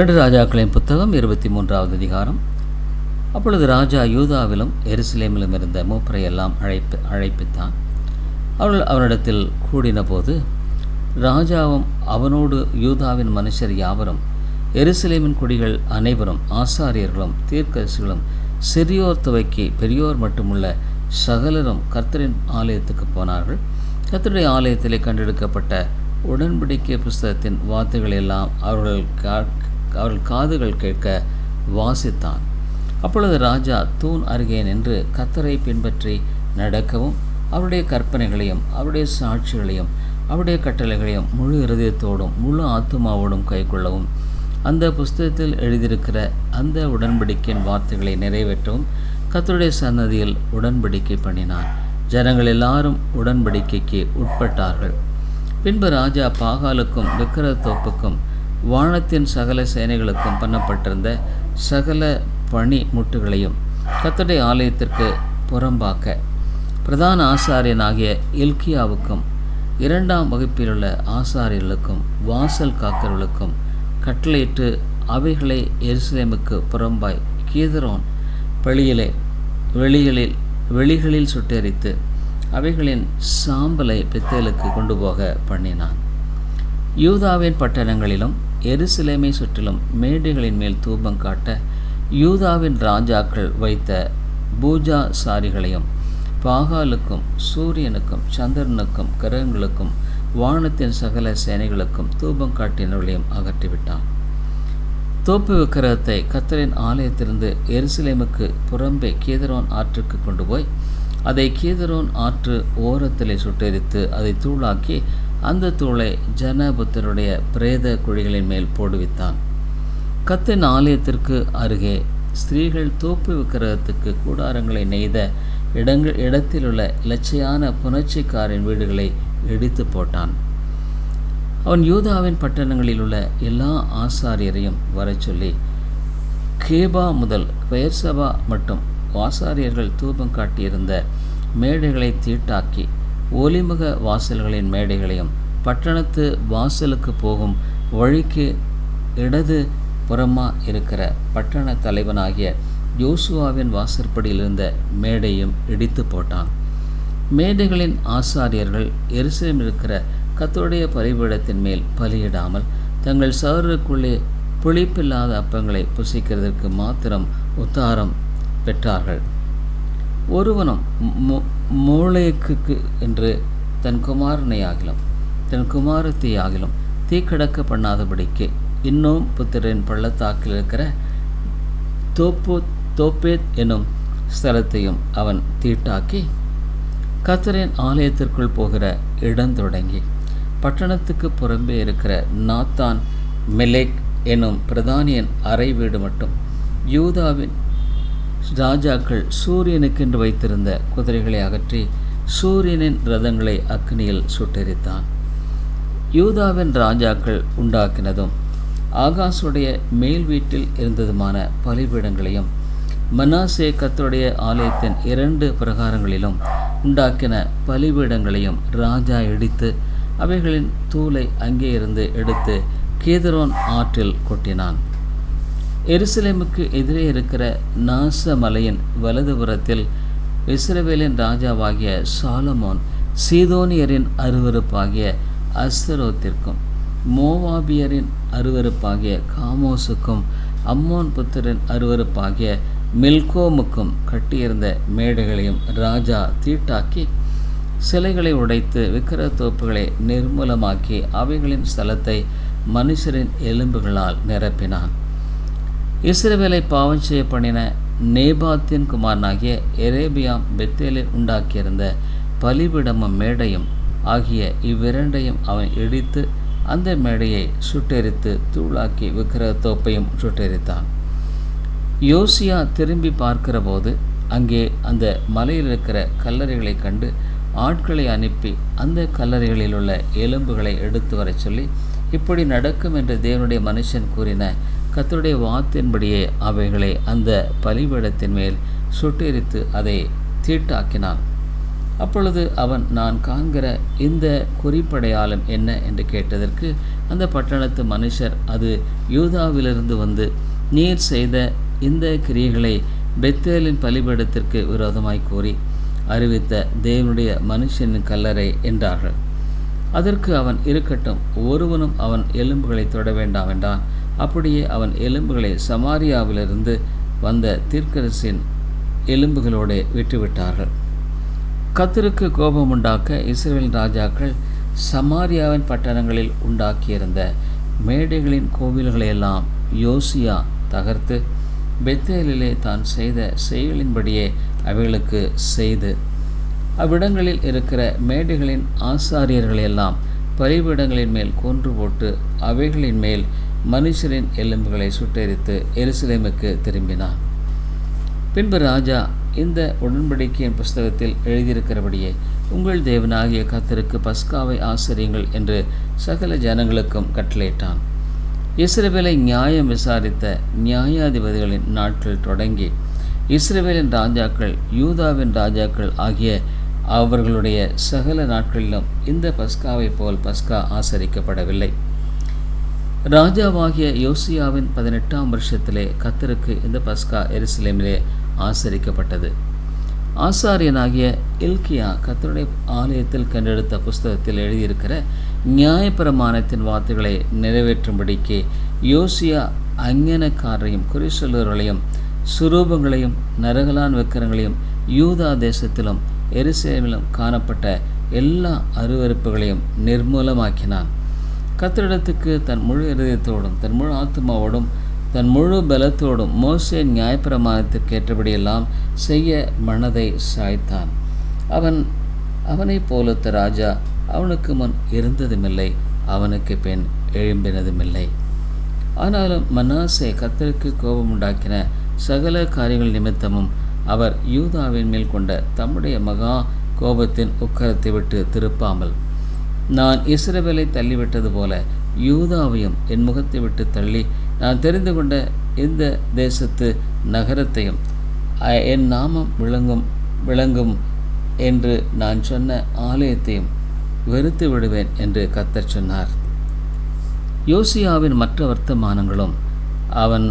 ரெண்டு ராஜாக்களின் புத்தகம் இருபத்தி மூன்றாவது அதிகாரம். அப்பொழுது ராஜா யூதாவிலும் எருசலேமிலும் இருந்த மூப்பரை எல்லாம் அழைப்பு அழைப்பித்தான். அவர்கள் அவனிடத்தில் கூடினபோது ராஜாவும் அவனோடு யூதாவின் மனுஷர் யாவரும் எருசலேமின் குடிகள் அனைவரும் ஆசாரியர்களும் தீர்க்கரசிகளும் சிறியோர் துவைக்கி பெரியோர் மட்டுமுள்ள சகலரும் கர்த்தரின் ஆலயத்துக்கு போனார்கள். கர்த்தருடைய ஆலயத்திலே கண்டெடுக்கப்பட்ட உடன்படிக்கை புஸ்தகத்தின் வார்த்தைகள் எல்லாம் அவர்கள் கா அவர்கள் காதுகள் கேட்க வாசித்தான். அப்பொழுது ராஜா தூண் அருகே நின்று கத்தரை பின்பற்றி நடக்கவும் அவருடைய கற்பனைகளையும் அவருடைய சாட்சிகளையும் அவருடைய கட்டளைகளையும் முழு இருதயத்தோடும் முழு ஆத்துமாவோடும் கைக்கொள்ளவும் அந்த புஸ்தகத்தில் எழுதியிருக்கிற அந்த உடன்படிக்கையின் வார்த்தைகளை நிறைவேற்றவும் கத்தருடைய சன்னதியில் உடன்படிக்கை பண்ணினார். ஜனங்கள் எல்லாரும் உடன்படிக்கைக்கு உட்பட்டார்கள். பின்பு ராஜா பாகாலுக்கும் விக்கிரத்தோப்புக்கும் வானத்தின் சகல சேனைகளுக்கும் பண்ணப்பட்டிருந்த சகல பணி முட்டுகளையும் கத்தடை ஆலயத்திற்கு புறம்பாக்க. பிரதான ஆசாரியனாகிய இல்கியாவுக்கும் இரண்டாம் வகுப்பிலுள்ள ஆசாரியர்களுக்கும் வாசல் காக்கர்களுக்கும் கட்டளையிட்டு அவைகளை எருசலேமுக்கு புறம்பாய் கீதரோன் வெளியிலே வெளிகளில் வெளிகளில் சுட்டெரித்து அவைகளின் சாம்பலை பெத்தேலுக்கு கொண்டு போக பண்ணினான். யூதாவின் பட்டணங்களிலும் எருசலேமை சுற்றிலும் மேடைகளின் மேல் தூபம் காட்ட யூதாவின் ராஜாக்கள் வைத்த பூஜா சாரிகளையும் பாகாலுக்கும் சூரியனுக்கும் சந்திரனுக்கும் கிரகங்களுக்கும் வானத்தின் சகல சேனைகளுக்கும் தூபம் காட்டினவர்களையும் அகற்றிவிட்டான். தோப்பு விக்கிரகத்தை கத்தரின் ஆலயத்திலிருந்து எருசலேமுக்கு புறம்பே கீதரோன் ஆற்றுக்கு கொண்டு போய் அதை கீதரோன் ஆற்று ஓரத்திலே சுட்டெரித்து அதை தூளாக்கி அந்த தூளை ஜனபுத்தருடைய பிரேத குழிகளின் மேல் போடுவித்தான். கத்தின் ஆலயத்திற்கு அருகே ஸ்திரீகள் தோப்பு விக்கிரகத்துக்கு கூடாரங்களை நெய்த இடங்கள் இடத்திலுள்ள இலச்சையான புணர்ச்சிக்காரின் வீடுகளை இடித்து போட்டான். அவன் யூதாவின் பட்டணங்களில் உள்ள எல்லா ஆசாரியரையும் வரச் சொல்லி கேபா முதல் பெயர்சபா மற்றும் ஆசாரியர்கள் தூபம் காட்டியிருந்த மேடைகளை தீட்டாக்கி ஒலிமுக வாசல்களின் மேடைகளையும் பட்டணத்து வாசலுக்கு போகும் வழிக்கு இடது புறமாக இருக்கிற பட்டண தலைவனாகிய யோசுவாவின் வாசற்படியில் இருந்த மேடையும் இடித்து போட்டான். மேடைகளின் ஆசாரியர்கள் எருசலேம் இருக்கிற கத்தோடைய பரிபீடத்தின் மேல் பலியிடாமல் தங்கள் சவருக்குள்ளே புளிப்பில்லாத அப்பங்களை புசிக்கிறதற்கு மாத்திரம் உத்தாரம் பெற்றார்கள். ஒருவனும் மூளைக்கு என்று தன் குமாரனை ஆகிலும் தன் குமாரத்தை ஆகிலும் தீக்கடக்க பண்ணாதபடிக்கு இன்னும் புத்திரன் பள்ளத்தாக்கில் இருக்கிற தோப்பு தோப்பேத் எனும் ஸ்தலத்தையும் அவன் தீட்டாக்கி கத்தரின் ஆலயத்திற்குள் போகிற இடம் தொடங்கி பட்டணத்துக்கு புறம்பே இருக்கிற நாத்தான் மெலேக் எனும் பிரதானியன் அறை வீடு மட்டும் யூதாவின் ராஜாக்கள் சூரியனுக்கென்று வைத்திருந்த குதிரைகளை அகற்றி சூரியனின் ரதங்களை அக்னியில் சுட்டெரித்தான். யூதாவின் ராஜாக்கள் உண்டாக்கினதும் ஆகாசுடைய மேல் வீட்டில் இருந்ததுமான பலிபீடங்களையும் மனாசே கத்துடைய ஆலயத்தின் இரண்டு பிரகாரங்களிலும் உண்டாக்கின பலிபீடங்களையும் ராஜா இடித்து அவைகளின் தூளை அங்கே இருந்து எடுத்து கேதரோன் ஆற்றில் கொட்டினான். எருசலேமுக்கு எதிரே இருக்கிற நாச மலையின் வலதுபுறத்தில் இஸ்ரவேலின் ராஜாவாகிய சாலமோன் சீதோனியரின் அருவறுப்பாகிய அஸ்தரோத்திற்கும் மோவாபியரின் அருவறுப்பாகிய காமோஸுக்கும் அம்மோன் புத்தரின் அருவறுப்பாகிய மில்கோமுக்கும் கட்டியிருந்த மேடைகளையும் ராஜா தீட்டாக்கி சிலைகளை உடைத்து விக்கிர தோப்புகளை நிர்மூலமாக்கி அவைகளின் ஸ்தலத்தை மனுஷரின் எலும்புகளால் நிரப்பினான். இஸ்ரவேலை பாவம் செய்ய பண்ணின நேபாத்தின் குமாரனாகிய எரேபியாம் பெத்தேலில் உண்டாக்கியிருந்த பலிபிடமும் மேடையும் ஆகிய இவ்விரண்டையும் அவன் இடித்து அந்த மேடையை சுட்டெரித்து தூளாக்கி விக்கிரக தோப்பையும் சுட்டெரித்தான். யோசியா திரும்பி பார்க்கிற போது அங்கே அந்த மலையில் இருக்கிற கல்லறைகளை கண்டு ஆட்களை அனுப்பி அந்த கல்லறைகளில் உள்ள எலும்புகளை எடுத்து வரச் சொல்லி இப்படி நடக்கும் என்று தேவனுடைய மனுஷன் கூறின கத்தருடைய வாத்தின்படியே அவைகளை அந்த பலிபீடத்தின் மேல் சுட்டெரித்து அதை தீட்டாக்கினான். அப்பொழுது அவன் நான் காண்கிற இந்த குறிப்படையாளம் என்ன? என்று கேட்டதற்கு அந்த பட்டணத்து மனுஷர் அது யூதாவிலிருந்து வந்து நீர் செய்த இந்த கிரியைகளை பெத்தேலின் பலிபீடத்திற்கு விரோதமாய் கூறி அறிவித்த தேவனுடைய மனுஷனின் கல்லறை என்றார்கள். அதற்கு அவன் இருக்கட்டும் ஒருவனும் அவன் எலும்புகளை தொட வேண்டாம் என்றான். அப்படியே அவன் எலும்புகளை சமாரியாவிலிருந்து வந்த தீர்க்கரசின் எலும்புகளோடு விட்டுவிட்டார்கள். கத்தருக்கு கோபம் உண்டாக்க இஸ்ரேல் ராஜாக்கள் சமாரியாவின் பட்டணங்களில் உண்டாக்கியிருந்த மேடைகளின் கோவில்களையெல்லாம் யோசியா தகர்த்து பெத்தேலிலே தான் செய்த செயலின்படியே அவைகளுக்கு செய்து அவ்விடங்களில் இருக்கிற மேடைகளின் ஆசாரியர்களையெல்லாம் பலிபீடங்களின் மேல் கொன்று போட்டு அவைகளின் மேல் மனுஷரின் எலும்புகளை சுட்டெரித்து எருசலேமுக்கு திரும்பினான். பின்பு ராஜா இந்த உடன்படிக்கையின் புஸ்தகத்தில் எழுதியிருக்கிறபடியே உங்கள் தேவனாகிய கத்தருக்கு பஸ்காவை ஆசிரியுங்கள் என்று சகல ஜனங்களுக்கும் கட்டளையிட்டான். இஸ்ரேவேலை நியாயம் விசாரித்த நியாயாதிபதிகளின் நாட்கள் தொடங்கி இஸ்ரேவேலின் ராஜாக்கள் யூதாவின் ராஜாக்கள் ஆகிய அவர்களுடைய சகல நாட்களிலும் இந்த பஸ்காவை போல் பஸ்கா ஆசரிக்கப்படவில்லை. ராஜாவாகிய யோசியாவின் பதினெட்டாம் வருஷத்திலே கத்தருக்கு இந்த பஸ்கா எருசலேமிலே ஆசரிக்கப்பட்டது. ஆசாரியனாகிய இல்கியா கத்தருடைய ஆலயத்தில் கண்டெடுத்த புஸ்தகத்தில் எழுதியிருக்கிற நியாயப்பிரமாணத்தின் வார்த்தைகளை நிறைவேற்றும்படிக்கு யோசியா அஞ்ஞனக்காரரையும் குறி சொல்லுவர்களையும் சுரூபங்களையும் நரகலான் விக்கிரங்களையும் யூதா தேசத்திலும் எருசலேமிலும் காணப்பட்ட எல்லா அருவறுப்புகளையும் நிர்மூலமாக்கினான். கத்தரிடத்துக்கு தன் முழு இருதயத்தோடும் தன் முழு ஆத்மாவோடும் தன் முழு பலத்தோடும் மோசே நியாயப்பிரமாணத்திற்கு ஏற்றபடியெல்லாம் செய்ய மனதை சாய்த்தான். அவன் அவனைப் போலத்த ராஜா அவனுக்கு முன் இருந்ததுமில்லை அவனுக்கு பின் எழும்பினதுமில்லை. ஆனாலும் மனாசே கத்தருக்கு கோபம் உண்டாக்கின சகல காரியங்கள் நிமித்தமும் அவர் யூதாவின் மேல் கொண்ட தம்முடைய மகா கோபத்தின் உக்கரத்தை விட்டு திருப்பாமல் நான் இஸ்ரவேலை தள்ளிவிட்டது போல யூதாவையும் என் முகத்தை விட்டு தள்ளி நான் தெரிந்து கொண்ட இந்த தேசத்து நகரத்தையும் என் நாமம் விளங்கும் விளங்கும் என்று நான் சொன்ன ஆலயத்தையும் வெறுத்து விடுவேன் என்று கத்தர் சொன்னார். யோசியாவின் மற்ற வர்த்தமானங்களும் அவன்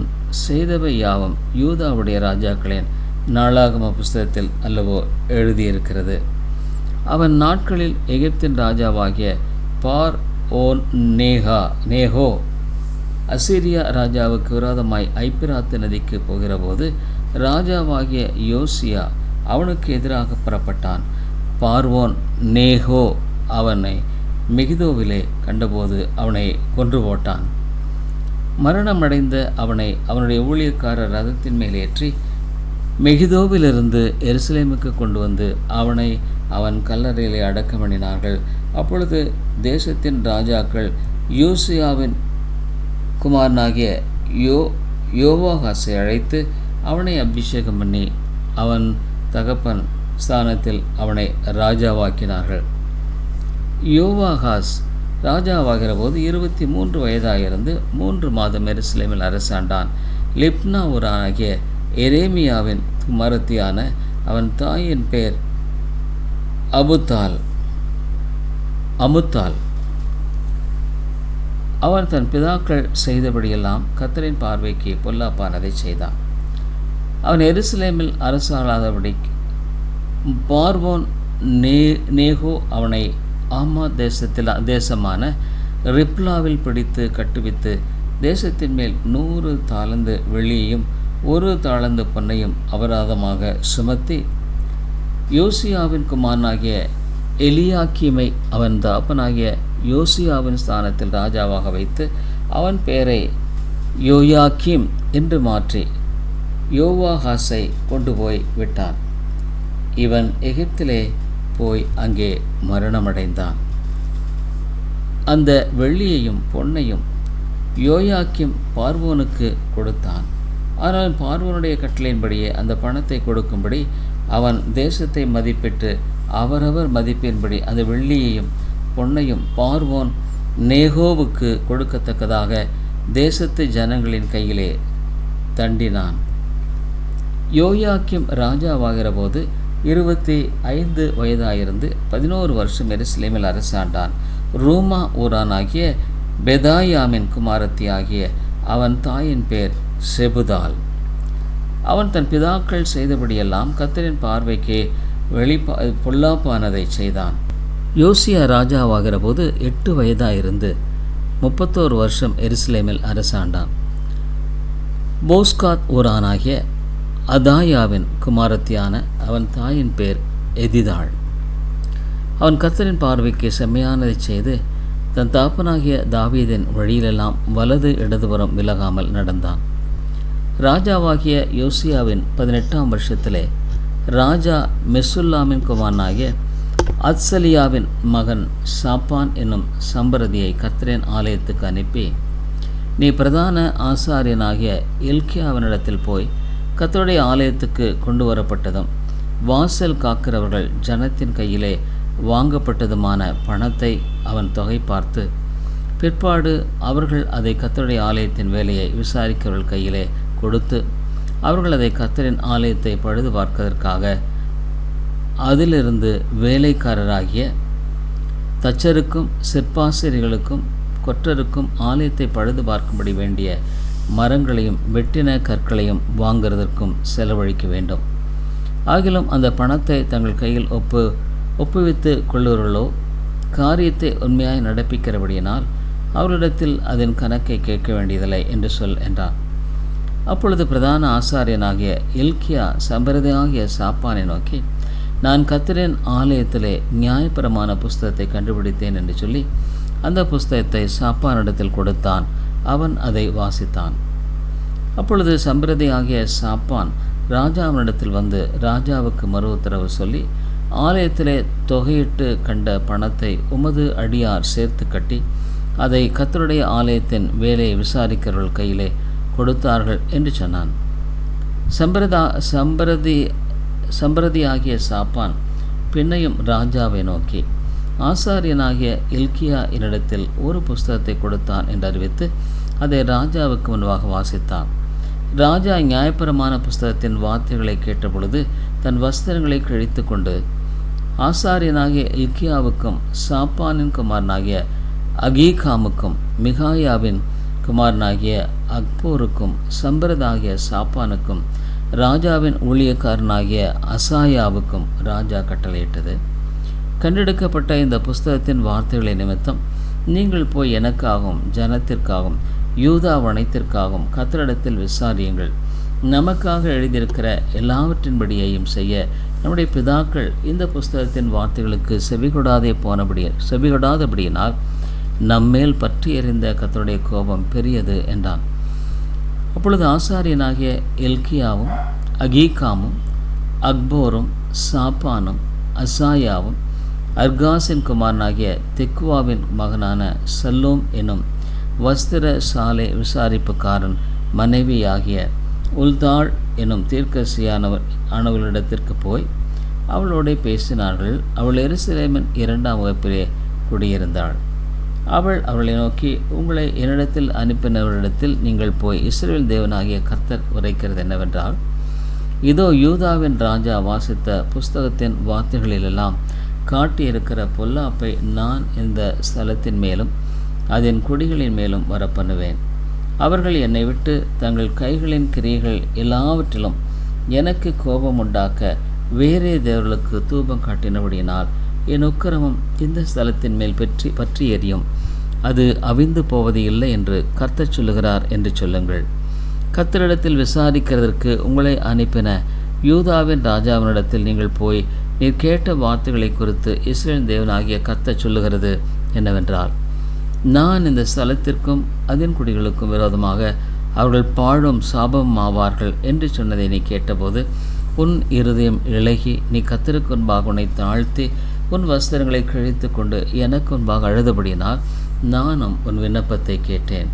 செய்தவை யாவும் யூதாவுடைய ராஜாக்களின் நாளாகம புஸ்தகத்தில் அல்லவோ எழுதியிருக்கிறது. அவன் நாட்களில் எகிப்தின் ராஜாவாகிய பார் ஓன் நேகா நேகோ அசிரியா ராஜாவுக்கு விரோதமாய் ஐப்பிராத்து நதிக்கு போகிறபோது ராஜாவாகிய யோசியா அவனுக்கு எதிராக புறப்பட்டான். பார்வோன் நேகோ அவனை மெகிதோவிலே கண்டபோது அவனை கொன்று போட்டான். மரணமடைந்த அவனை அவனுடைய ஊழியக்காரர் ரதத்தின் மேலேற்றி ஏற்றி மெகிதோவிலிருந்து எருசலேமுக்கு கொண்டு வந்து அவனை அவன் கல்லறையிலே அடக்கம் பண்ணினார்கள் அப்பொழுது தேசத்தின் ராஜாக்கள் யூசியாவின் குமாரனாகிய யோ யோவாகாசை அழைத்து அவனை அபிஷேகம் பண்ணி அவன் தகப்பன் ஸ்தானத்தில் அவனை ராஜாவாக்கினார்கள். யோவாகாஸ் ராஜாவாகிற போது இருபத்தி மூன்று வயதாயிருந்து மூன்று மாதம் எருசலேமில் அரசாண்டான். லிப்னா ஊரானாகிய எரேமியாவின் குமாரத்தியான அவன் தாயின் பெயர் அபுத்தால் அமுத்தால். அவன் தன் பிதாக்கள் செய்தபடியெல்லாம் கத்தரின் பார்வைக்கு பொல்லாப்பானதை செய்தான். அவன் எருசலேமில் அரசாளாதபடி பார்வோன் நே நேகோ அவனை ஆமா தேசத்தில் தேசமான ரிப்லாவில் பிடித்து கட்டுவித்து தேசத்தின் மேல் நூறு தாளந்து வெள்ளியையும் ஒரு தாளந்து பொன்னையும் அபராதமாக சுமத்தி யோசியாவின் குமாரனாகிய எலியாக்கிமை அவன் தாப்பனாகிய யோசியாவின் ஸ்தானத்தில் ராஜாவாக வைத்து அவன் பெயரை யோயாக்கிம் என்று மாற்றி யோவாஹாஸை கொண்டு போய் விட்டான். இவன் எகிப்திலே போய் அங்கே மரணமடைந்தான். அந்த வெள்ளியையும் பொன்னையும் யோயாக்கிம் பார்வோனுக்கு கொடுத்தான். ஆனால் பார்வோனுடைய கட்டளையின்படியே அந்த பணத்தை கொடுக்கும்படி அவன் தேசத்தை மதிப்பிட்டு அவரவர் மதிப்பின்படி அந்த வெள்ளியையும் பொன்னையும் பார்வோன் நேகோவுக்கு கொடுக்கத்தக்கதாக தேசத்து ஜனங்களின் கையிலே தண்டினான். யோயாக்கிம் ராஜாவாகிற போது இருபத்தி ஐந்து வயதாயிருந்து பதினோரு வருஷம் எருசலேமில் அரசாண்டான். ரூமா ஊரானாகிய பெதாயாமின் குமாரத்தி ஆகிய அவன் தாயின் பேர் செபுதால் அவன் தன் பிதாக்கள் செய்தபடியெல்லாம் கத்தரின் பார்வைக்கு வெளிப்பா பொல்லாப்பானதை செய்தான். யோசியா ராஜாவாகிற போது எட்டு வயதாயிருந்து முப்பத்தோரு வருஷம் எருசலேமில் அரசாண்டான். போஸ்காத் ஊரானாகிய அதாயாவின் குமாரத்தியான அவன் தாயின் பேர் எதிதாள். அவன் கத்தரின் பார்வைக்கு செம்மையானதை செய்து தன் தாப்பனாகிய தாவீதின் வழியிலெல்லாம் வலது இடதுபுறம் விலகாமல் நடந்தான். ராஜாவாகிய யோசியாவின் பதினெட்டாம் வருஷத்திலே ராஜா மெசுல்லாமின் குமாரனாகிய அத்சலியாவின் மகன் சாப்பான் என்னும் சம்பரதியை கத்திரேன் ஆலயத்துக்கு அனுப்பி நீ பிரதான ஆசாரியனாகிய எல்கியாவினிடத்தில் போய் கத்தருடைய ஆலயத்துக்கு கொண்டு வரப்பட்டதும் வாசல் காக்கிறவர்கள் ஜனத்தின் கையிலே வாங்கப்பட்டதுமான பணத்தை அவன் தொகை பார்த்து பிற்பாடு அவர்கள் அதை கத்தருடைய ஆலயத்தின் வேலையை விசாரிக்கிறவர்கள் கையிலே கொடுத்து அவர்கள் அதை கத்தரின் ஆலயத்தை பழுது பார்ப்பதற்காக அதிலிருந்து வேலைக்காரராகிய தச்சருக்கும் சிற்பாசிரியர்களுக்கும் கொற்றருக்கும் ஆலயத்தை பழுது பார்க்கும்படி வேண்டிய மரங்களையும் வெட்டின கற்களையும் வாங்குறதற்கும் செலவழிக்க வேண்டும். ஆகிலும் அந்த பணத்தை தங்கள் கையில் ஒப்பு ஒப்புவித்து கொள்ளுவர்களோ காரியத்தை உண்மையாய் நடப்பிக்கிறபடியினால் அவர்களிடத்தில் அதன் கணக்கை கேட்க வேண்டியதில்லை என்று சொல் என்றான். அப்பொழுது பிரதான ஆசாரியனாகிய எல்கியா சம்பிரதையாகிய சாப்பானை நோக்கி நான் கத்திரன் ஆலயத்திலே நியாயபரமான புஸ்தகத்தை கண்டுபிடித்தேன் என்று சொல்லி அந்த புஸ்தகத்தை சாப்பானிடத்தில் கொடுத்தான். அவன் அதை வாசித்தான். அப்பொழுது சம்பிரதி ஆகிய சாப்பான் ராஜாவினிடத்தில் வந்து ராஜாவுக்கு மறு உத்தரவு சொல்லி ஆலயத்திலே தொகையிட்டு கண்ட பணத்தை உமது அடியார் சேர்த்து கட்டி அதை கத்தருடைய ஆலயத்தின் வேலையை விசாரிக்கிறவர்கள் கையிலே கொடுத்தார்கள் என்று சொன்னான். சம்பிரதா சம்பிரதி சம்பிரதியாகிய சாப்பான் பின்னையும் ராஜாவை நோக்கி ஆசாரியனாகிய இல்கியா என்னிடத்தில் ஒரு புஸ்தகத்தை கொடுத்தான் என்று அறிவித்து அதை ராஜாவுக்கு முன்பாக வாசித்தான். ராஜா நியாயபரமான புஸ்தகத்தின் வார்த்தைகளை கேட்டபொழுது தன் வஸ்திரங்களை கிழித்து கொண்டு ஆசாரியனாகிய இல்கியாவுக்கும் சாப்பானின் குமாரனாகிய அகீகாமுக்கும் மிகாயாவின் குமாரனாகிய அக்போருக்கும் சம்பரதாகிய சாப்பானுக்கும் ராஜாவின் ஊழியக்காரனாகிய அசாயாவுக்கும் ராஜா கட்டளையிட்டது. கண்டெடுக்கப்பட்ட இந்த புஸ்தகத்தின் வார்த்தைகளை நிமித்தம் நீங்கள் போய் எனக்காகவும் ஜனத்திற்காகவும் யூதா வனத்திற்காகவும் கத்தரிடத்தில் விசாரியுங்கள். நமக்காக எழுதியிருக்கிற எல்லாவற்றின்படியையும் செய்ய நம்முடைய பிதாக்கள் இந்த புஸ்தகத்தின் வார்த்தைகளுக்கு செவிகொடாதே போனபடி செவிகொடாதபடியினால் நம்மேல் பற்றி எறிந்த கத்தருடைய கோபம் பெரியது என்றான். அப்பொழுது ஆசாரியனாகிய எல்கியாவும் அகீகாமும் அக்போரும் சாப்பானும் அசாயாவும் அர்காசின் குமாரனாகிய தெக்குவாவின் மகனான சல்லோம் எனும் வஸ்திர சாலை விசாரிப்புக்காரன் மனைவியாகிய உல்தாள் எனும் தீர்க்கசியானவர் ஆனவர்களிடத்திற்கு போய் அவளோட பேசினார்கள். அவள் எருசலேமின் இரண்டாம் வகுப்பிலே குடியிருந்தாள். அவள் அவளை நோக்கி உங்களை என்னிடத்தில் அனுப்பினவரிடத்தில் நீங்கள் போய் இஸ்ரேல் தேவனாகிய கர்த்தர் உரைக்கிறது என்னவென்றால் இதோ யூதாவின் ராஜா வாசித்த புஸ்தகத்தின் வார்த்தைகளிலெல்லாம் காட்டியிருக்கிற பொல்லாப்பை நான் இந்த ஸ்தலத்தின் மேலும் அதன் குடிகளின் மேலும் வரப்பண்ணுவேன். அவர்கள் என்னை விட்டு தங்கள் கைகளின் கிரியைகள் எல்லாவற்றிலும் எனக்கு கோபம் உண்டாக்க வேறே தேவர்களுக்கு தூபம் காட்டினபடியினால் என் உக்கிரமம் இந்த ஸ்தலத்தின் மேல் பற்றி பற்றி எறியும் அது அவிந்து போவது இல்லை என்று கர்த்தர் சொல்லுகிறார் என்று சொல்லுங்கள். கர்த்தரிடத்தில் விசாரிக்கிறதற்கு உங்களை அனுப்பின யூதாவின் ராஜாவினிடத்தில் நீங்கள் போய் நீர் கேட்ட வார்த்தைகளை குறித்து இஸ்ரேல் தேவனாகிய கர்த்தர் சொல்லுகிறது என்னவென்றால் நான் இந்த ஸ்தலத்திற்கும் அதன் குடிகளுக்கும் விரோதமாக அவர்கள் பாழும் சாபம் ஆவார்கள் என்று சொன்னதை நீ கேட்டபோது உன் இருதயம் இழகி நீ கத்தருக்கு உன்பாக உன்னை தாழ்த்தி உன் வஸ்திரங்களை கிழித்து கொண்டு எனக்கு உன்பாக அழுதபடியினால் நானும் உன் விண்ணப்பத்தை கேட்டேன்.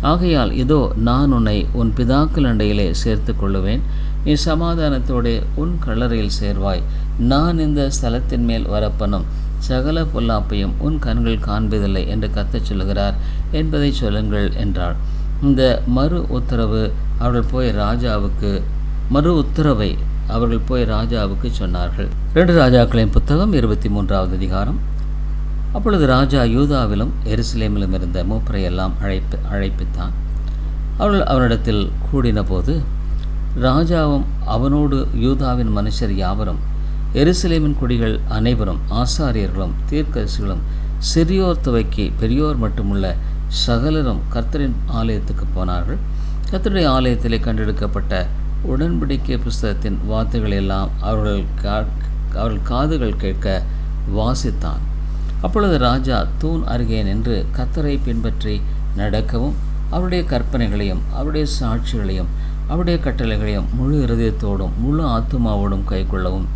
ஆகையால் இதோ நான் உன்னை உன் பிதாக்கள் அண்டையிலே சேர்த்து கொள்ளுவேன். நீ சமாதானத்தோடு உன் கல்லறையில் சேர்வாய். நான் இந்த ஸ்தலத்தின் மேல் வரப்பனும் சகல பொல்லாப்பையும் உன் கண்கள் காண்பதில்லை என்று கத்தச் சொல்லுகிறார். என்பதை சொல்லுங்கள் என்றாள். இந்த மறு உத்தரவு அவர்கள் போய் ராஜாவுக்கு மறு உத்தரவை அவர்கள் போய் ராஜாவுக்கு சொன்னார்கள். ரெண்டு ராஜாக்களின் புத்தகம் இருபத்தி மூன்றாவது அதிகாரம். அப்பொழுது ராஜா யூதாவிலும் எருசலேமிலும் இருந்த மூப்பரை எல்லாம் அழைப்பு அழைப்பித்தான். அவர்கள் அவனிடத்தில் கூடின போது ராஜாவும் அவனோடு யூதாவின் மனுஷர் யாவரும் எருசலேமின் குடிகள் அனைவரும் ஆசாரியர்களும் தீர்க்கரசிகளும் சிறியோர் துவைக்கி பெரியோர் மட்டுமுள்ள சகலரும் கர்த்தரின் ஆலயத்துக்கு போனார்கள். கர்த்தருடைய ஆலயத்திலே கண்டெடுக்கப்பட்ட உடன்படிக்கை புஸ்தகத்தின் வார்த்தைகள் எல்லாம் அவர்கள் கா அவர்கள் காதுகள் கேட்க வாசித்தான். அப்பொழுது ராஜா தூண் அருகே நின்று கத்தரை பின்பற்றி நடக்கவும் அவருடைய கற்பனைகளையும் அவருடைய சாட்சிகளையும் அவருடைய கட்டளைகளையும் முழு இருதயத்தோடும் முழு ஆத்துமாவோடும் கைக்கொள்ளவும்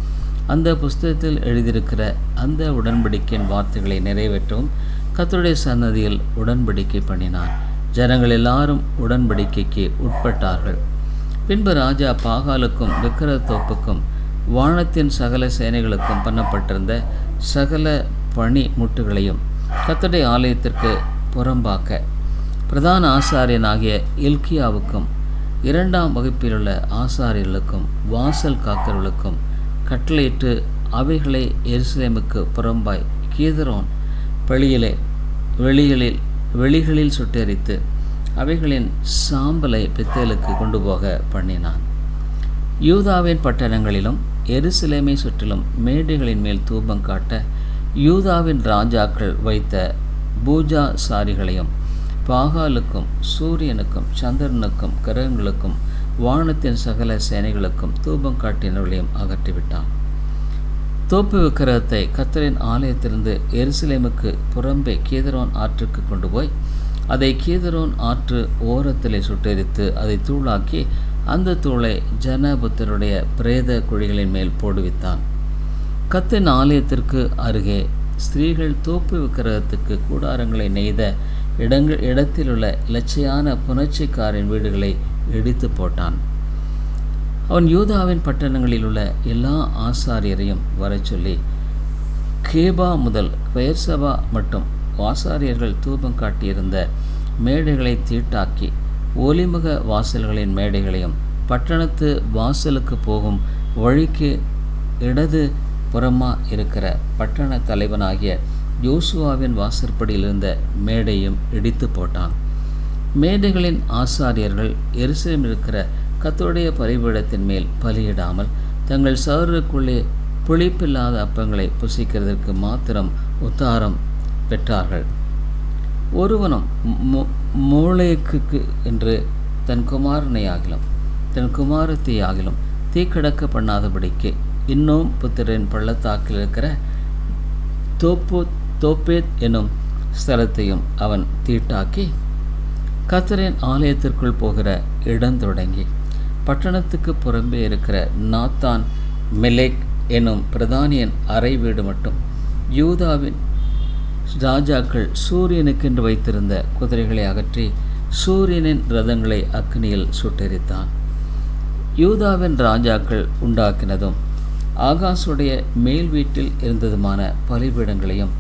அந்த புஸ்தகத்தில் எழுதியிருக்கிற அந்த உடன்படிக்கையின் வார்த்தைகளை நிறைவேற்றவும் கத்தருடைய சன்னதியில் உடன்படிக்கை பண்ணினார். ஜனங்கள் எல்லாரும் உடன்படிக்கைக்கு உட்பட்டார்கள். பின்பு ராஜா பாகாலுக்கும் விக்கிரத்தோப்புக்கும் வானத்தின் சகல சேனைகளுக்கும் பண்ணப்பட்டிருந்த சகல பணி முட்டுகளையும் கத்தடை ஆலயத்திற்கு புறம்பாக்க. பிரதான ஆசாரியனாகிய இல்கியாவுக்கும் இரண்டாம் வகுப்பிலுள்ள ஆசாரியர்களுக்கும் வாசல் காக்கர்களுக்கும் கட்டளையிட்டு அவைகளை எருசலேமுக்கு புறம்பாய் கீதரோன் வெளியிலே வெளிகளில் வெளிகளில் சுட்டெரித்து அவைகளின் சாம்பலை பெத்தேலுக்கு கொண்டு போக பண்ணினான். யூதாவின் பட்டணங்களிலும் எருசலேமை சுற்றிலும் மேடைகளின் மேல் தூபம் காட்ட யூதாவின் ராஜாக்கள் வைத்த பூஜா சாரிகளையும் பாகாலுக்கும் சூரியனுக்கும் சந்திரனுக்கும் கிரகங்களுக்கும் வானத்தின் சகல சேனைகளுக்கும் தூபம் காட்டினவர்களையும் அகற்றிவிட்டான். தோப்பு விக்கிரகத்தை கத்தரின் ஆலயத்திலிருந்து எருசலேமுக்கு புறம்பே கீதரோன் ஆற்றுக்கு கொண்டு போய் அதை கீதரோன் ஆற்று ஓரத்திலே சுட்டெரித்து அதை தூளாக்கி அந்த தூளை ஜனபுத்தருடைய பிரேத குழிகளின் மேல் போடுவித்தான். கத்தின் ஆலயத்திற்கு அருகே ஸ்திரீகள் தோப்பு விக்கிரகத்துக்கு கூடாரங்களை நெய்த இடங்கள் இடத்திலுள்ள இலச்சையான புணர்ச்சிக்காரின் வீடுகளை இடித்து போட்டான். அவன் யூதாவின் பட்டணங்களில் உள்ள எல்லா ஆசாரியரையும் வரச் சொல்லி கேபா முதல் பெயர்சபா மற்றும் ஆசாரியர்கள் தூபம் காட்டியிருந்த மேடைகளை தீட்டாக்கி ஒலிமுக வாசல்களின் மேடைகளையும் பட்டணத்து வாசலுக்கு போகும் வழிக்கு இடது புறமா இருக்கிற பட்டண தலைவனாகிய யோசுவாவின் வாசற்படியில் இருந்த மேடையும் இடித்து போட்டான். மேடைகளின் ஆசாரியர்கள் எருசலேமில் இருக்கிற கத்தோடைய பரிபீடத்தின் மேல் பலியிடாமல் தங்கள் சவருக்குள்ளே புளிப்பில்லாத அப்பங்களை புசிக்கிறதற்கு மாத்திரம் உத்தாரம் பெற்றார்கள். ஒருவனும் மூளைக்கு என்று தன் குமாரனை ஆகிலும் தன் குமாரத்தை ஆகிலும் தீக்கடக்க பண்ணாதபடிக்கு இன்னும் புத்திரன் பள்ளத்தாக்கில் இருக்கிற தோப்போ தோப்பேத் எனும் ஸ்தலத்தையும் அவன் தீட்டாக்கி கத்தரின் ஆலயத்திற்குள் போகிற இடம் தொடங்கி பட்டணத்துக்கு புறம்பே இருக்கிற நாத்தான் மெலேக் எனும் பிரதானியன் அறை வீடு மட்டும் யூதாவின் ராஜாக்கள் சூரியனுக்கென்று வைத்திருந்த குதிரைகளை அகற்றி சூரியனின் ரதங்களை அக்னியில் சுட்டெரித்தான். யூதாவின் ராஜாக்கள் உண்டாக்கினதும் ஆகாசுடைய மேல் வீட்டில் இருந்ததுமான பலிபீடங்களையும்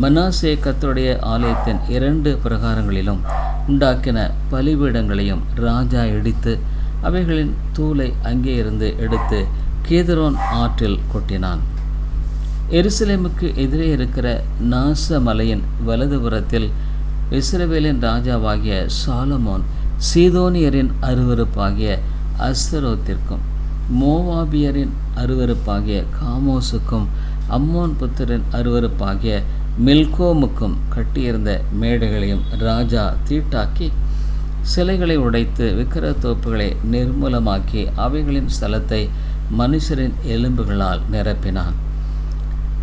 மனாசே கத்தருடைய ஆலயத்தின் இரண்டு பிரகாரங்களிலும் உண்டாக்கின பலிபீடங்களையும் ராஜா இடித்து அவைகளின் தூளை அங்கே இருந்து எடுத்து கேதரோன் ஆற்றில் கொட்டினான். எருசலேமுக்கு எதிரே இருக்கிற நாச மலையின் வலதுபுறத்தில் இஸ்ரவேலின் ராஜாவாகிய சாலமோன் சீதோனியரின் அருவருப்பாகிய அஸ்தரோத்திற்கும் மோவாபியரின் அருவருப்பாகிய காமோசுக்கும் அம்மோன் புத்திரன் அருவருப்பாகிய மில்கோமுக்கும் கட்டியிருந்த மேடைகளையும் ராஜா தீட்டாக்கி சிலைகளை உடைத்து விக்கிரத்தோப்புகளை நிர்மூலமாக்கி அவைகளின் ஸ்தலத்தை மனுஷரின் எலும்புகளால் நிரப்பினான்.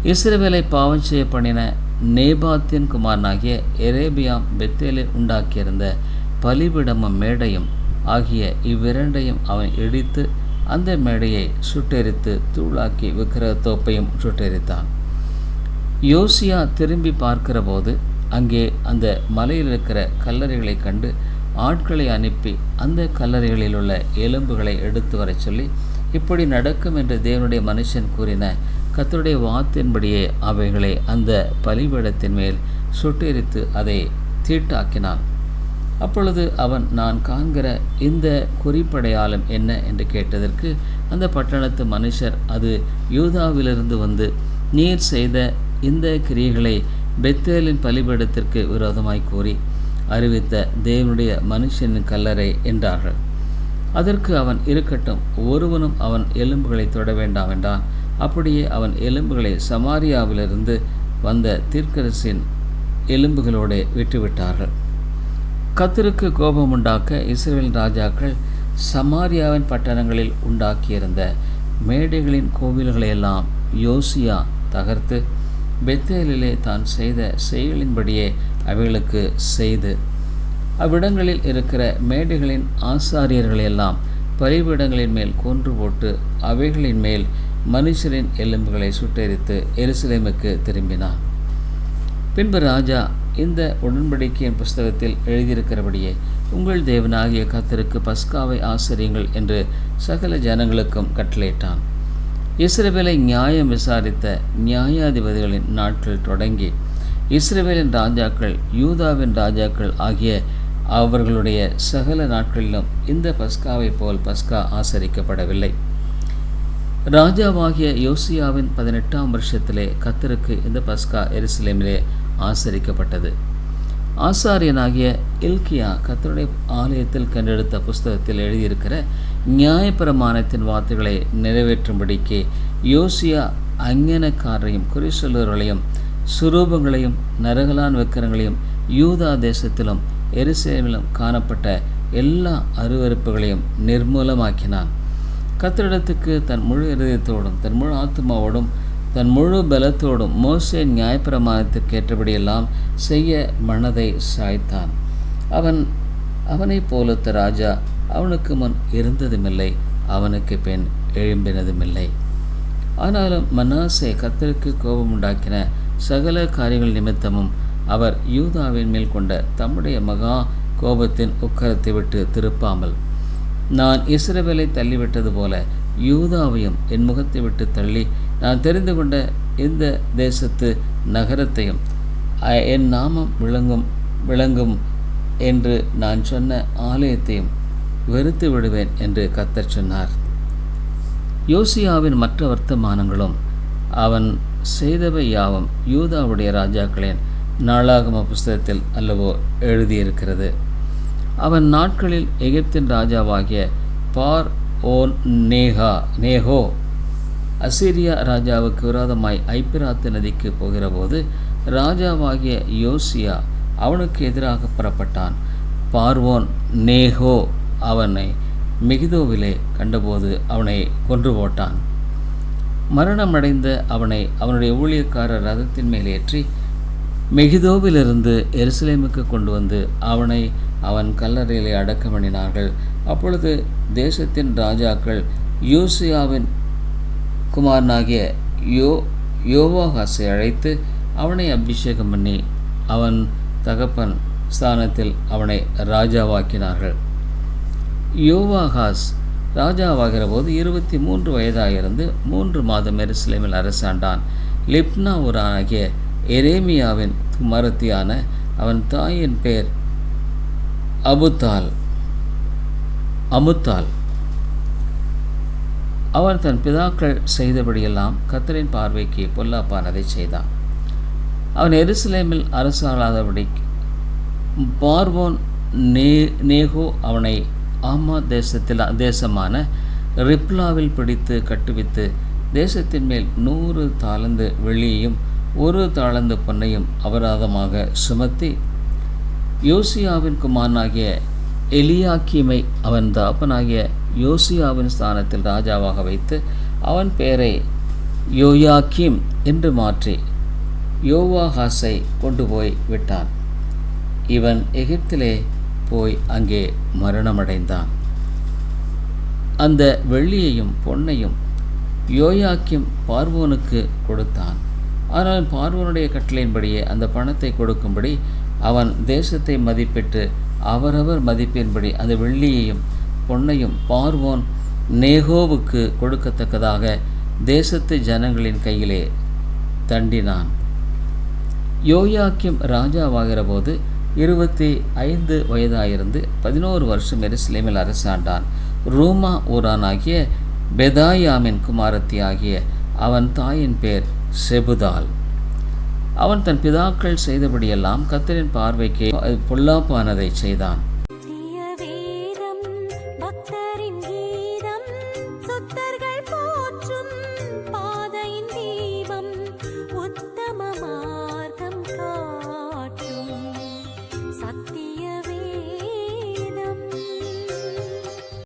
இஸ்ரவேலை பாவம் செய்ய பண்ணின நேபாத்தின் குமாரனாகிய எரேபியாம் பெத்தேலில் உண்டாக்கியிருந்த பலிபிடமும் மேடையும் ஆகிய இவ்விரண்டையும் அவன் இடித்து அந்த மேடையை சுட்டெரித்து தூளாக்கி விக்கிரக தோப்பையும் சுட்டெரித்தான். யோசியா திரும்பி பார்க்கிற போது அங்கே அந்த மலையில் இருக்கிற கல்லறைகளை கண்டு ஆட்களை அனுப்பி அந்த கல்லறைகளில் உள்ள எலும்புகளை எடுத்து வரச் சொல்லி இப்படி நடக்கும் என்று தேவனுடைய மனுஷன் கூறின கத்தருடைய வாத்தின்படியே அவைகளை அந்த பலிபீடத்தின் மேல் சுட்டெரித்து அதை தீட்டாக்கினான். அப்பொழுது அவன் நான் காண்கிற இந்த குறிப்படையாளம் என்ன? என்று கேட்டதற்கு அந்த பட்டணத்து மனுஷர் அது யூதாவிலிருந்து வந்து நீர் செய்த இந்த கிரியைகளை பெத்தேலின் பலிபடத்திற்கு விரோதமாய் கூறி அறிவித்த தேவனுடைய மனுஷனின் கல்லறை என்றார்கள். அதற்கு அவன் இருக்கட்டும் ஒருவனும் அவன் எலும்புகளை தொட வேண்டாம் என்றான். அப்படியே அவன் எலும்புகளை சமாரியாவிலிருந்து வந்த தீர்க்கரசின் எலும்புகளோடு விட்டுவிட்டார்கள். கத்திற்கு கோபம் உண்டாக்க இஸ்ரேல் ராஜாக்கள் சமாரியாவின் பட்டணங்களில் உண்டாக்கியிருந்த மேடைகளின் கோவில்களையெல்லாம் யோசியா தகர்த்து பெத்தேலிலே தான் செய்த செயலின்படியே அவைகளுக்கு செய்து. அவ்விடங்களில் இருக்கிற மேடைகளின் ஆசாரியர்களையெல்லாம் பலிபீடங்களின் மேல் கொன்று போட்டு அவைகளின் மேல் மனுஷரின் எலும்புகளை சுட்டெரித்து எருசலேமுக்கு திரும்பினான். பின்பு ராஜா இந்த உடன்படிக்கையின் புஸ்தகத்தில் எழுதியிருக்கிறபடியே உங்கள் தேவனாகிய கத்தருக்கு பஸ்காவை ஆசிரியுங்கள் என்று சகல ஜனங்களுக்கும் கட்டளையிட்டான். இஸ்ரேவேலை நியாயம் விசாரித்த நியாயாதிபதிகளின் நாட்கள் தொடங்கி இஸ்ரேவேலின் ராஜாக்கள் யூதாவின் ராஜாக்கள் ஆகிய அவர்களுடைய சகல நாட்களிலும் இந்த பஸ்காவை போல் பஸ்கா ஆசரிக்கப்படவில்லை. ராஜாவாகிய யோசியாவின் பதினெட்டாம் வருஷத்திலே கத்தருக்கு இந்த பஸ்கா எருசலேமிலே ஆசரிக்கப்பட்டது. ஆசாரியனாகிய இல்கியா கத்தருடைய ஆலயத்தில் கண்டெடுத்த புஸ்தகத்தில் எழுதியிருக்கிற நியாயப்பிரமாணத்தின் வார்த்தைகளை நிறைவேற்றும்படிக்கு யோசியா அஞ்ஞனக்காரரையும் குறிசொல்லுவர்களையும் சுரூபங்களையும் நரகலான் விக்கிரங்களையும் யூதா தேசத்திலும் எருசலேமிலும் காணப்பட்ட எல்லா அருவறுப்புகளையும் நிர்மூலமாக்கினான். கத்திரிடத்துக்கு தன் முழு இருதயத்தோடும் தன் முழு ஆத்மாவோடும் தன் முழு பலத்தோடும் மோசே நியாயப்பிரமாணத்துக்கு ஏற்றபடியெல்லாம் செய்ய மனதை சாய்த்தான். அவன் அவனைப் போலத்த ராஜா அவனுக்கு முன் இருந்ததுமில்லை அவனுக்கு பின் எழும்பினதுமில்லை. ஆனாலும் மனாசே கத்தருக்கு கோபம் உண்டாக்கின சகல காரியங்கள் நிமித்தமும் அவர் யூதாவின் மேல் கொண்ட தம்முடைய மகா கோபத்தின் உக்கரத்தை விட்டு திருப்பாமல் நான் இஸ்ரவேலை தள்ளிவிட்டது போல யூதாவையும் என் முகத்தை விட்டு தள்ளி நான் தெரிந்து கொண்ட இந்த தேசத்து நகரத்தையும் என் நாமம் விளங்கும் விளங்கும் என்று நான் சொன்ன ஆலயத்தையும் வெறுத்து விடுவேன் என்று கத்தர் சொன்னார். யோசியாவின் மற்ற வர்த்தமானங்களும் அவன் செய்தவை யாவும் யூதாவுடைய ராஜாக்களின் நாளாகம புஸ்தகத்தில் அல்லவோ எழுதியிருக்கிறது. அவன் நாட்களில் எகிப்தின் ராஜாவாகிய பார் ஓன் நேகா நேஹோ அசீரியா ராஜாவுக்கு விரோதமாய் ஐப்பிராத்து நதிக்கு போகிறபோது ராஜாவாகிய யோசியா அவனுக்கு எதிராக புறப்பட்டான். பார்வோன் நேகோ அவனை மெகிதோவிலே கண்டபோது அவனை கொன்று போட்டான். மரணமடைந்த அவனை அவனுடைய ஊழியக்காரர் ரதத்தின் மேல் ஏற்றி மெகிதோவிலிருந்து எருசலேமுக்கு கொண்டு வந்து அவனை அவன் கல்லறையிலே அடக்கமணினார்கள் அப்பொழுது தேசத்தின் ராஜாக்கள் யூசியாவின் குமாரனாகிய யோ யோவாகாசை அழைத்து அவனை அபிஷேகம் பண்ணி அவன் தகப்பன் ஸ்தானத்தில் அவனை ராஜாவாக்கினார்கள். யோவாகாஸ் ராஜாவாகிற போது இருபத்தி மூன்று வயதாயிருந்து மூன்று மாதம் எருசலேமில் அரசாண்டான். லிப்னா ஊராகிய எரேமியாவின் குமாரத்தியான அவன் தாயின் பேர் அபுத்தால் அமுத்தால். அவர் தன் பிதாக்கள் செய்தபடியெல்லாம் கத்தரின் பார்வைக்கு பொல்லாப்பானதை செய்தான். அவன் எருசலேமில் அரசாளாதபடி பார்வோன் நே நேகோ அவனை ஆமா தேசத்தில் தேசமான ரிப்லாவில் பிடித்து கட்டுவித்து தேசத்தின் மேல் நூறு தாளந்து வெள்ளியையும் ஒரு தாளந்து பொன்னையும் அபராதமாக சுமத்தி யோசியாவின் குமாரனாகிய எலியாக்கீமை அவன் தாப்பனாகிய யோசியாவின் ஸ்தானத்தில் ராஜாவாக வைத்து அவன் பெயரை யோயாக்கிம் என்று மாற்றி யோவாஹாஸை கொண்டு போய் விட்டான். இவன் எகிப்திலே போய் அங்கே மரணமடைந்தான். அந்த வெள்ளியையும் பொன்னையும் யோயாக்கிம் பார்வோனுக்கு கொடுத்தான். ஆனால் பார்வோனுடைய கட்டளையின்படியே அந்த பணத்தை கொடுக்கும்படி அவன் தேசத்தை மதிப்பிட்டு அவரவர் மதிப்பின்படி அந்த வெள்ளியையும் பொன்னையும் பார்வோன் நேகோவுக்கு கொடுக்கத்தக்கதாக தேசத்து ஜனங்களின் கையிலே தண்டினான். யோயாக்கிம் ராஜாவாகிற போது இருபத்தி ஐந்து வயதாயிருந்து பதினோரு வருஷம் எருசலேமில் அரசாண்டான். ரூமா ஊரானாகிய பெதாயாமின் குமாரத்தி ஆகிய அவன் தாயின் பேர் செபுதால் அவன் தன் பிதாக்கள் செய்தபடியெல்லாம் கத்தரின் பார்வைக்கு பொல்லாப்பானதை செய்தான்.